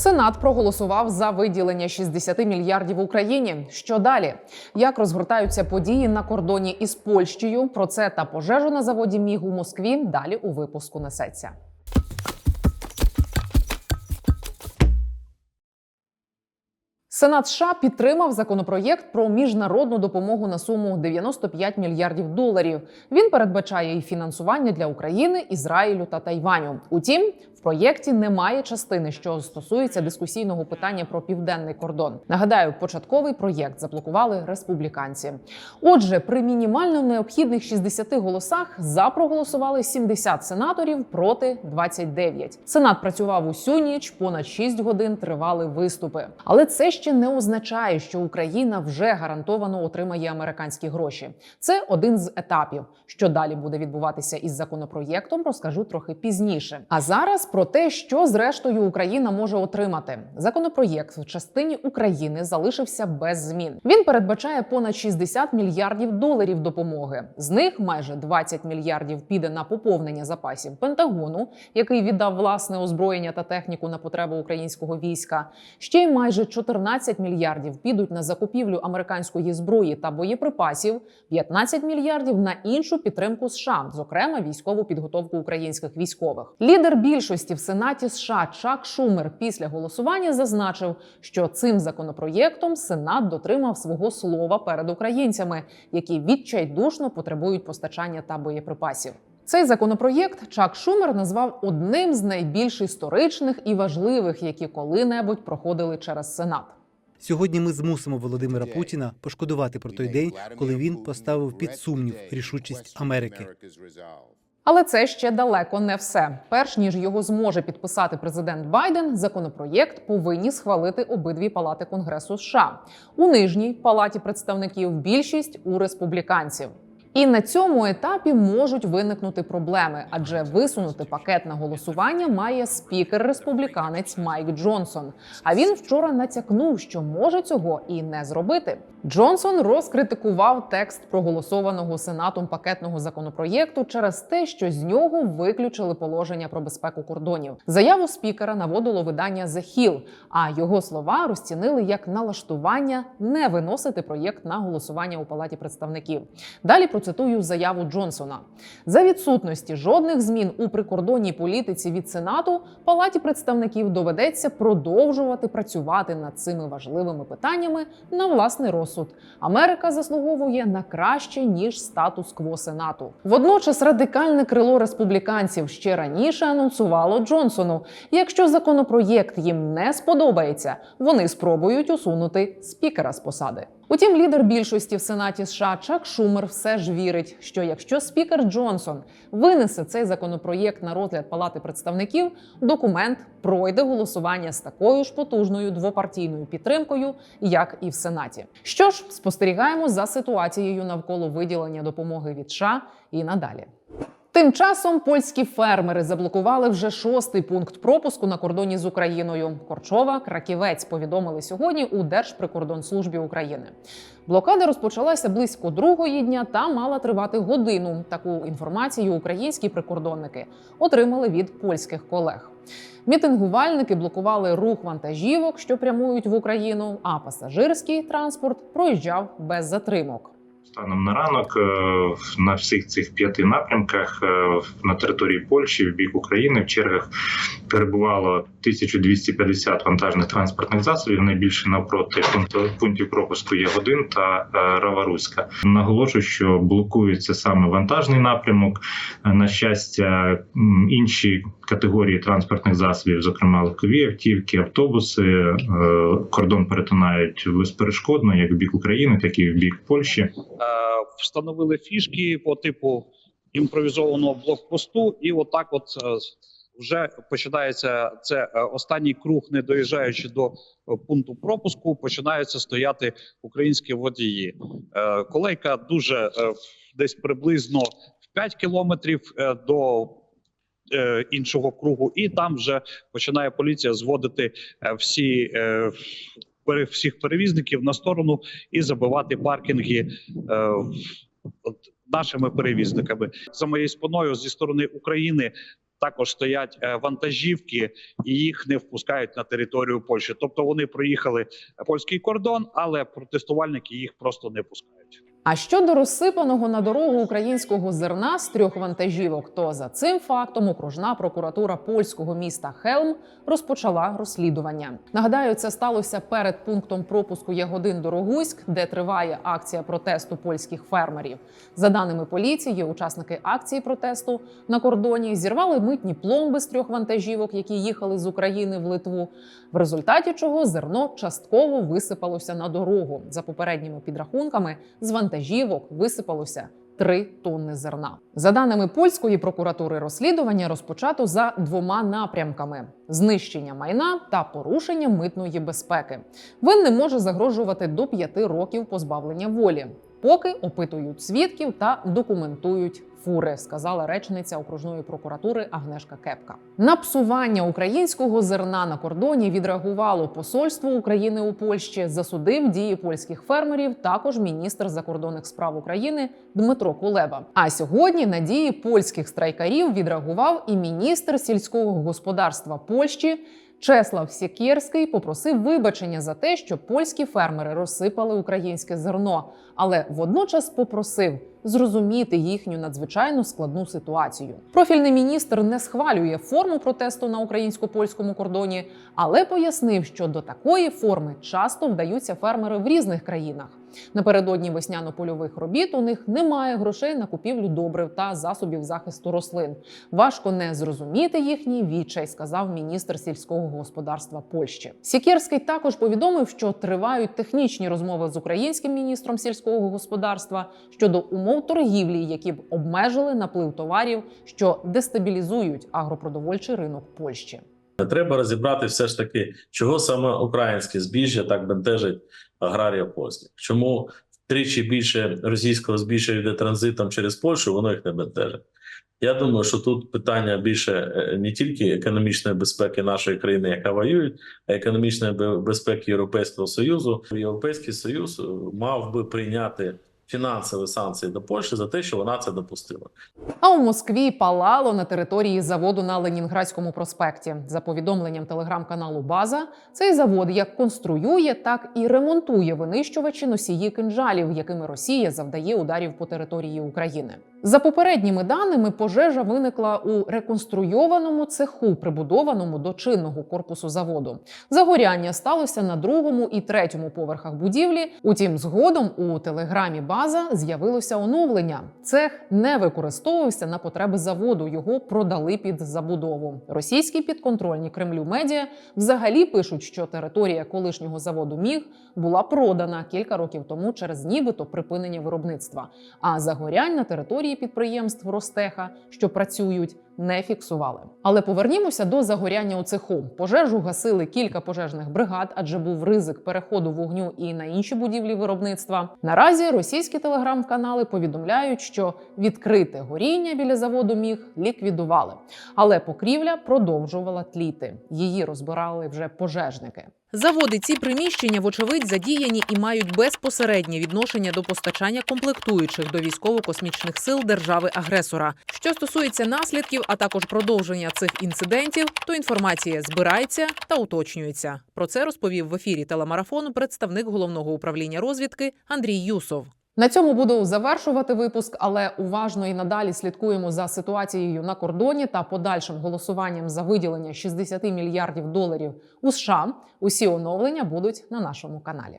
Сенат проголосував за виділення 60 мільярдів Україні. Що далі? Як розгортаються події на кордоні із Польщею? Про це та пожежу на заводі Міг у Москві далі у випуску несеться. Сенат США підтримав законопроєкт про міжнародну допомогу на суму 95 мільярдів доларів. Він передбачає і фінансування для України, Ізраїлю та Тайваню. Утім, в проєкті немає частини, що стосується дискусійного питання про південний кордон. Нагадаю, початковий проєкт заблокували республіканці. Отже, при мінімально необхідних 60 голосах за проголосували 70 сенаторів проти 29. Сенат працював усю ніч, понад 6 годин тривали виступи. Але це ще не означає, що Україна вже гарантовано отримає американські гроші. Це один з етапів. Що далі буде відбуватися із законопроєктом, розкажу трохи пізніше. А зараз про те, що зрештою Україна може отримати. Законопроєкт в частині України залишився без змін. Він передбачає понад 60 мільярдів доларів допомоги. З них майже 20 мільярдів піде на поповнення запасів Пентагону, який віддав власне озброєння та техніку на потребу українського війська. Ще й майже 14 мільярдів підуть на закупівлю американської зброї та боєприпасів, 15 мільярдів на іншу підтримку США, зокрема військову підготовку українських військових. Лідер більшості в Сенаті США Чак Шумер після голосування зазначив, що цим законопроєктом Сенат дотримав свого слова перед українцями, які відчайдушно потребують постачання та боєприпасів. Цей законопроєкт Чак Шумер назвав одним з найбільш історичних і важливих, які коли-небудь проходили через Сенат. Сьогодні ми змусимо Володимира Путіна пошкодувати про той день, коли він поставив під сумнів рішучість Америки. Але це ще далеко не все. Перш ніж його зможе підписати президент Байден, законопроєкт повинні схвалити обидві палати Конгресу США. У нижній палаті представників більшість у республіканців. І на цьому етапі можуть виникнути проблеми, адже висунути пакет на голосування має спікер республіканець Майк Джонсон. А він вчора натякнув, що може цього і не зробити. Джонсон розкритикував текст проголосованого сенатом пакетного законопроєкту через те, що з нього виключили положення про безпеку кордонів. Заяву спікера наводило видання The Hill, а його слова розцінили як налаштування не виносити проєкт на голосування у палаті представників. Далі процитую заяву Джонсона: за відсутності жодних змін у прикордонній політиці від сенату палаті представників доведеться продовжувати працювати над цими важливими питаннями на власний розсуд. Америка заслуговує на краще ніж статус-кво сенату. Водночас радикальне крило республіканців ще раніше анонсувало Джонсону: якщо законопроєкт їм не сподобається, вони спробують усунути спікера з посади. Утім, лідер більшості в сенаті США Чак Шумер все ж вірить, що якщо спікер Джонсон винесе цей законопроєкт на розгляд Палати представників, документ пройде голосування з такою ж потужною двопартійною підтримкою, як і в Сенаті. Що ж, спостерігаємо за ситуацією навколо виділення допомоги від США і надалі. Тим часом польські фермери заблокували вже шостий пункт пропуску на кордоні з Україною. Корчова, Краківець повідомили сьогодні у Держприкордонслужбі України. Блокада розпочалася близько другої дня та мала тривати годину. Таку інформацію українські прикордонники отримали від польських колег. Мітингувальники блокували рух вантажівок, що прямують в Україну, а пасажирський транспорт проїжджав без затримок. Станом на ранок е, на всіх цих п'яти напрямках е, на території Польщі в бік України в чергах перебувало 1250 вантажних транспортних засобів. Найбільше навпроти пунктів пропуску є один та е, Раваруська. Наголошую, що блокується саме вантажний напрямок. На щастя, інші категорії транспортних засобів, зокрема легкові автівки, автобуси, кордон перетинають безперешкодно, як в бік України, так і в бік Польщі. Е, встановили фішки по типу імпровізованого блокпосту, і отак, от е, вже починається це е, останній круг, не доїжджаючи до пункту пропуску, починаються стояти українські водії. Колейка дуже десь приблизно в 5 кілометрів до. Іншого кругу, і там вже починає поліція зводити всі всіх перевізників на сторону і забивати паркінги е, от, нашими перевізниками. За моєю спиною зі сторони України також стоять е, вантажівки, і їх не впускають на територію Польщі. Тобто вони проїхали польський кордон, але протестувальники їх просто не пускають. А щодо розсипаного на дорогу українського зерна з трьох вантажівок, то за цим фактом окружна прокуратура польського міста Хелм розпочала розслідування. Нагадаю, це сталося перед пунктом пропуску Ягодин Дорогуськ, де триває акція протесту польських фермерів. За даними поліції, учасники акції протесту на кордоні зірвали митні пломби з трьох вантажівок, які їхали з України в Литву. В результаті чого зерно частково висипалося на дорогу. За попередніми підрахунками, з вантажівок висипалося 3 тонни зерна. За даними польської прокуратури, розслідування розпочато за двома напрямками: знищення майна та порушення митної безпеки. Винним може загрожувати до 5 років позбавлення волі. Поки опитують свідків та документують фури, сказала речниця окружної прокуратури Агнешка Кепка. На псування українського зерна на кордоні відреагувало посольство України у Польщі, засудив дії польських фермерів. Також міністр закордонних справ України Дмитро Кулеба. А сьогодні на дії польських страйкарів відреагував і міністр сільського господарства Польщі. Чеслав Сікєрський попросив вибачення за те, що польські фермери розсипали українське зерно, але водночас попросив зрозуміти їхню надзвичайно складну ситуацію. Профільний міністр не схвалює форму протесту на українсько-польському кордоні, але пояснив, що до такої форми часто вдаються фермери в різних країнах. Напередодні весняно-польових робіт у них немає грошей на купівлю добрив та засобів захисту рослин. Важко не зрозуміти їхній відчай, сказав міністр сільського господарства Польщі. Сікерський також повідомив, що тривають технічні розмови з українським міністром сільського господарства щодо умов торгівлі, які б обмежили наплив товарів, що дестабілізують агропродовольчий ринок Польщі. Треба розібрати все ж таки, чого саме українське збіжжя так бентежить аграрія польських. Чому втричі більше російського збіжжя йде транзитом через Польщу, воно їх не бентежить. Я думаю, що тут питання більше е, не тільки економічної безпеки нашої країни, яка воює, а економічної безпеки Європейського Союзу. Європейський Союз е, мав би прийняти фінансові санкції до Польщі за те, що вона це допустила. А у Москві палало на території заводу на Ленінградському проспекті. За повідомленням телеграм-каналу База, цей завод як конструює, так і ремонтує винищувачі носії кинжалів, якими Росія завдає ударів по території України. За попередніми даними, пожежа виникла у реконструйованому цеху, прибудованому до чинного корпусу заводу. Загоряння сталося на другому і третьому поверхах будівлі. Утім, згодом у телеграмі База з'явилося оновлення. Цех не використовувався на потреби заводу. Його продали під забудову. Російські підконтрольні Кремлю медіа взагалі пишуть, що територія колишнього заводу Міг була продана кілька років тому через нібито припинення виробництва. А загорянь на території підприємств Ростеха, що працюють, не фіксували. Але повернімося до загоряння у цеху. Пожежу гасили кілька пожежних бригад, адже був ризик переходу вогню і на інші будівлі виробництва. Наразі російські телеграм-канали повідомляють, що відкрите горіння біля заводу міг ліквідували, але покрівля продовжувала тліти. Її розбирали вже пожежники. Заводи ці приміщення, вочевидь, задіяні і мають безпосереднє відношення до постачання комплектуючих до військово-космічних сил держави-агресора. Що стосується наслідків, а також продовження цих інцидентів, то інформація збирається та уточнюється. Про це розповів в ефірі телемарафону представник головного управління розвідки Андрій Юсов. На цьому буду завершувати випуск, але уважно і надалі слідкуємо за ситуацією на кордоні та подальшим голосуванням за виділення 60 мільярдів доларів у США. Усі оновлення будуть на нашому каналі.